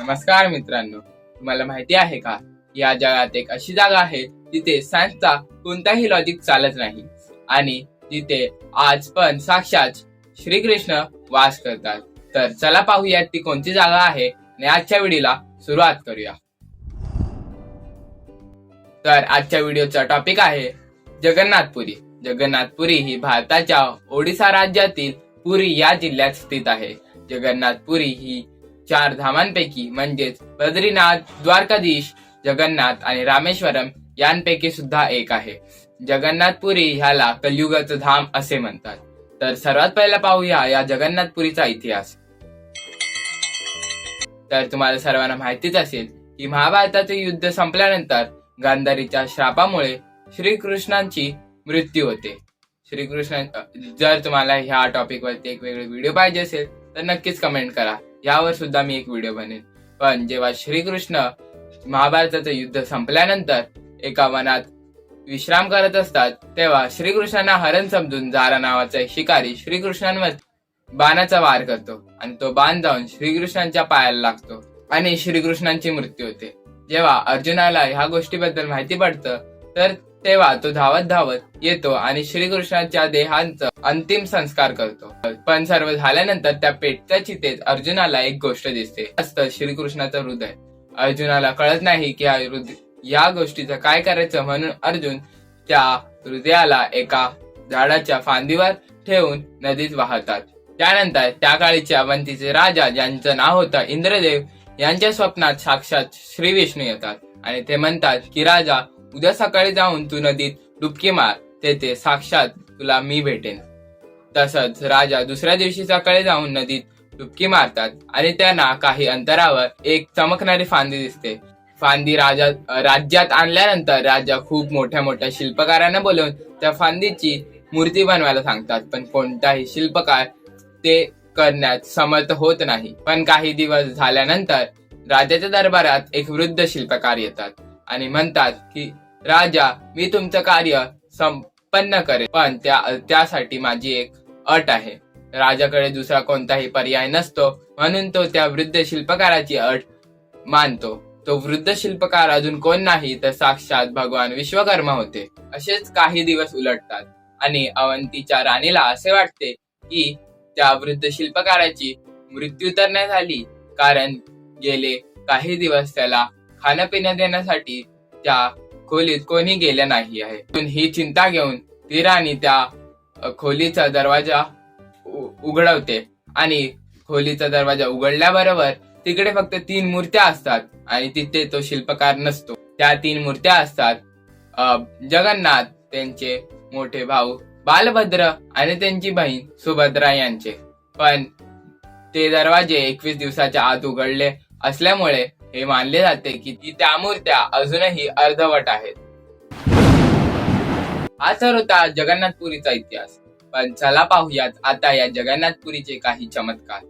नमस्कार मित्रांनो तुम्हाला माहिती आहे का? या जगात एक अशी जागा आहे जिथे सायन्सचा कोणताही लॉजिक चालत नाही. आणि जिथे आज पण साक्षात श्रीकृष्ण वास करतात. तर चला पाहूयात ती कोणती जागा आहे आणि आजच्या व्हिडिओला सुरुवात करूया. तर आजच्या व्हिडिओचा टॉपिक आहे जगन्नाथपुरी. जगन्नाथपुरी ही भारताच्या ओडिसा राज्यातील पुरी या जिल्ह्यात स्थित आहे. जगन्नाथपुरी ही चार धामांपैकी म्हणजेच बद्रीनाथ द्वारकाधीश जगन्नाथ आणि रामेश्वरम यांपैकी सुद्धा एक आहे. जगन्नाथपुरी ह्याला कलियुगाचं धाम असे म्हणतात. तर सर्वात पहिला पाहूया या जगन्नाथपुरीचा इतिहास. तर तुम्हाला सर्वांना माहितीच असेल की महाभारताचे युद्ध संपल्यानंतर गांधारीच्या श्रापामुळे श्रीकृष्णांची मृत्यू होते. श्रीकृष्ण जर तुम्हाला ह्या टॉपिक वरती एक वेगळे व्हिडिओ पाहिजे असेल तर नक्कीच कमेंट करा. यावर सुद्धा मी एक व्हिडिओ बनेन. पण जेव्हा श्रीकृष्ण महाभारताचं युद्ध संपल्यानंतर एका वनात विश्राम करत असतात तेव्हा श्रीकृष्णांना हरण समजून जारा नावाचा एक शिकारी श्रीकृष्णांवर बाणाचा वार करतो आणि तो बाण जाऊन श्रीकृष्णांच्या पायाला लागतो आणि श्रीकृष्णांची मृत्यू होते. जेव्हा अर्जुनाला ह्या गोष्टीबद्दल माहिती पडतं तर तेव्हा तो धावत धावत येतो आणि श्रीकृष्णाच्या देहांचं अंतिम संस्कार करतो. पण सर्व झाल्यानंतर त्या पेटच्या चितेत अर्जुनाला एक गोष्ट दिसते. असतं श्रीकृष्णाचं हृदय. अर्जुनाला कळत नाही की या गोष्टीचं काय करायचं म्हणून अर्जुन त्या हृदयाला एका झाडाच्या फांदीवर ठेवून नदीत वाहतात. त्यानंतर त्या काळीच्या अवंतीचे राजा ज्यांचं नाव होतं इंद्रदेव यांच्या स्वप्नात साक्षात श्री विष्णू येतात. आणि ते म्हणतात की राजा उद्या सकाळी जाऊन तू नदीत डुबकी मार तेथे साक्षात तुला मी भेटेन. तसंच राजा दुसऱ्या दिवशी सकाळी जाऊन नदीत डुबकी मारतात आणि त्यांना काही अंतरावर एक चमकणारी फांदी दिसते. फांदी राजा राज्यात आणल्यानंतर राजा खूप मोठ्या मोठ्या शिल्पकारांना बोलवून त्या फांदीची मूर्ती बनवायला सांगतात. पण कोणताही शिल्पकार ते करण्यात समर्थ होत नाही. पण काही दिवस झाल्यानंतर राजाच्या दरबारात एक वृद्ध शिल्पकार येतात. आणि म्हणतात की राजा मी तुमचं कार्य संपन्न करेन पण त्या त्यासाठी माझी एक अट आहे. राजाकडे दुसरा कोणताही पर्याय नसतो म्हणून तो त्या वृद्ध शिल्पकाराची अट मानतो. तो वृद्ध शिल्पकार अजून कोण नाही तर साक्षात भगवान विश्वकर्मा होते. असेच काही दिवस उलटतात. आणि अवंतीच्या राणीला असे वाटते की त्या वृद्ध शिल्पकाराची मृत्यू तर नाही झाली कारण गेले काही दिवस त्याला खाण्यापिण्या देण्यासाठी त्या खोलीत कोणी गेले नाही आहे. पण ही चिंता घेऊन ती राणी त्या खोलीचा दरवाजा उघडवते. आणि खोलीचा दरवाजा उघडल्याबरोबर तिकडे फक्त तीन मूर्त्या असतात आणि तिथे तो शिल्पकार नसतो. त्या तीन मूर्त्या असतात जगन्नाथ त्यांचे मोठे भाऊ बालभद्र आणि त्यांची बहीण सुभद्रा यांचे. पण ते दरवाजे एकवीस दिवसाच्या आत उघडले असल्यामुळे हे मानले जाते की ती त्या मूर्त्या अजूनही अर्धवट आहेत. हा सर होता जगन्नाथपुरीचा इतिहास. पण चला पाहूयात आता या जगन्नाथपुरीचे काही चमत्कार.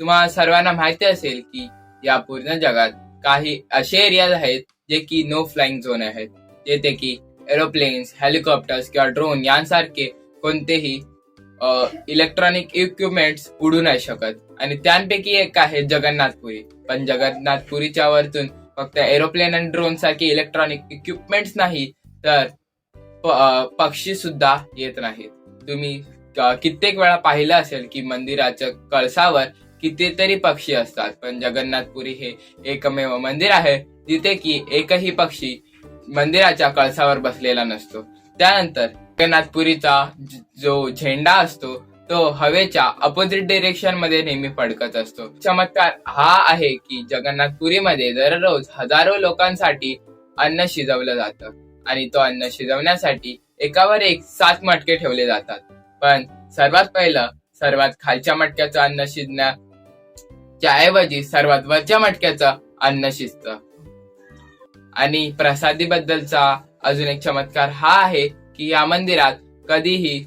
तुम्हाला सर्वांना माहिती असेल की या पूर्ण जगात काही असे एरियाज आहेत जे की नो फ्लाइंग झोन आहेत. जेथे की एरोप्लेन्स हेलिकॉप्टर्स किंवा ड्रोन यांसारखे कोणतेही इलेक्ट्रॉनिक इक्विपमेंट्स उडू नाही शकत. आणि त्यांपैकी एक आहे जगन्नाथपुरी पण जगन्नाथपुरीच्या वरतून फक्त एरोप्लेन आणि ड्रोन सारखी इलेक्ट्रॉनिक इक्विपमेंट्स नाही तर पक्षी सुद्धा येत नाहीत. तुम्ही कित्येक वेळा पाहिलं असेल की मंदिराच्या कळसावर कितीतरी पक्षी असतात. पण जगन्नाथपुरी हे एकमेव मंदिर आहे जिथे की एकही पक्षी मंदिराच्या कळसावर बसलेला नसतो. त्यानंतर जगन्नाथपुरीचा जो झेंडा असतो तो हवेच्या अपोजिट डिरेक्शनमध्ये नेहमी फडकत असतो. चमत्कार हा आहे की जगन्नाथपुरीमध्ये दररोज हजारो लोकांसाठी अन्न शिजवलं जातं. आणि तो अन्न शिजवण्यासाठी एकावर एक सात मटके ठेवले जातात. पण सर्वात पहिलं सर्वात खालच्या मटक्याचं अन्न शिजण्याच्या ऐवजी सर्वात वरच्या मटक्याचं अन्न शिजतं. आणि प्रसादीबद्दलचा अजून एक चमत्कार हा आहे की या मंदिरात कधीही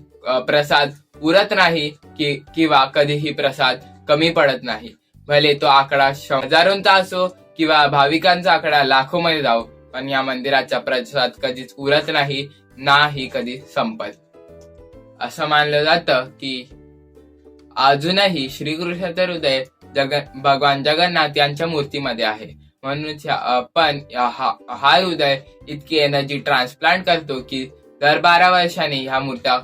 प्रसाद उरत नाही किंवा कधीही प्रसाद कमी पडत नाही. भले तो आकडा हजारोंचा असो किंवा भाविकांचा आकडा लाखो मध्ये जाओ पण या मंदिराचा प्रसाद कधीच उरत नाही नाही कधी संपत. असं मानलं जातं की अजूनही श्रीकृष्णाचं हृदय जग भगवान जगन्नाथ यांच्या मूर्तीमध्ये आहे. म्हणून आपण हा हा हृदय इतकी एनर्जी ट्रान्सप्लांट करतो की दर बारा वर्षांनी ह्या मूर्त्या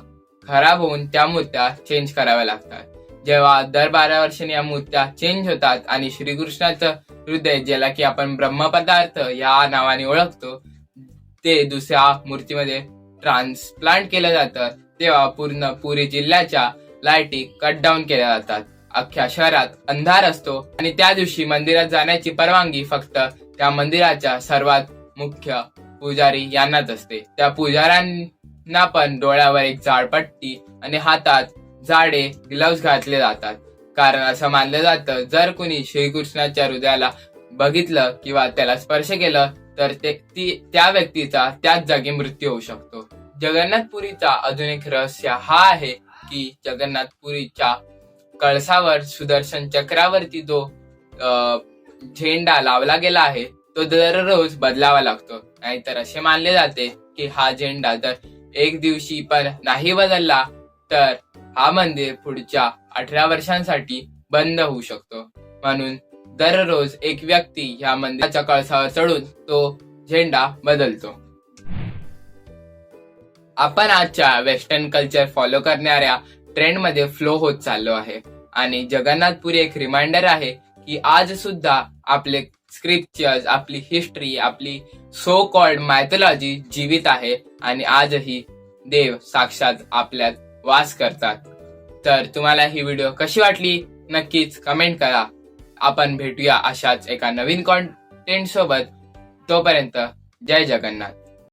खराब होऊन त्या मूर्त्या चेंज कराव्या लागतात. जेव्हा दर बारा वर्षांनी या मूर्त्या चेंज होतात आणि श्रीकृष्णाचं हृदय ज्याला की आपण ब्रह्मपदार्थ या नावाने ओळखतो ते दुसऱ्या मूर्तीमध्ये ट्रान्सप्लांट केलं जातं. तेव्हा पूर्ण पुरी जिल्ह्याच्या लाईटी कट डाऊन केल्या जातात. अख्ख्या शहरात अंधार असतो आणि त्या दिवशी मंदिरात जाण्याची परवानगी फक्त त्या मंदिराच्या सर्वात मुख्य पुजारी यांनाच असते. त्या ना पण डोळ्यावर एक जाडपट्टी आणि हातात जाडे ग्लव्स घातले जातात. कारण असं मानलं जातं जर कुणी श्रीकृष्णाच्या हृदयाला बघितलं किंवा त्याला स्पर्श केलं तर ते ती त्या व्यक्तीचा त्याच जागी मृत्यू होऊ शकतो. जगन्नाथपुरीचा अजून एक रहस्य हा आहे की जगन्नाथपुरीच्या कळसावर सुदर्शन चक्रावरती जो झेंडा लावला गेला आहे तो दररोज बदलावा लागतो. नाहीतर असे मानले जाते की हा झेंडा जर एक दिवशी पण नाही बदलला तर हा मंदिर पुढच्या अठरा वर्षांसाठी बंद होऊ शकतो. म्हणून दररोज एक व्यक्ती ह्या मंदिराच्या कळसावर चढून तो झेंडा बदलतो. आपण आजच्या वेस्टर्न कल्चर फॉलो करणाऱ्या ट्रेंडमध्ये फ्लो होत चाललो आहे. आणि जगन्नाथपुरी एक रिमाइंडर आहे की आज सुद्धा आपले स्क्रिप्चर्स आपली हिस्ट्री आपली सो कॉल्ड मायथोलॉजी जीवित आहे आणि आजही देव साक्षात आपल्यात वास करतात. तर तुम्हाला ही व्हिडिओ कशी वाटली? नक्कीच कमेंट करा. आपण भेटूया अशाच एका नवीन कॉन्टेंट सोबत. तोपर्यंत जय जगन्नाथ.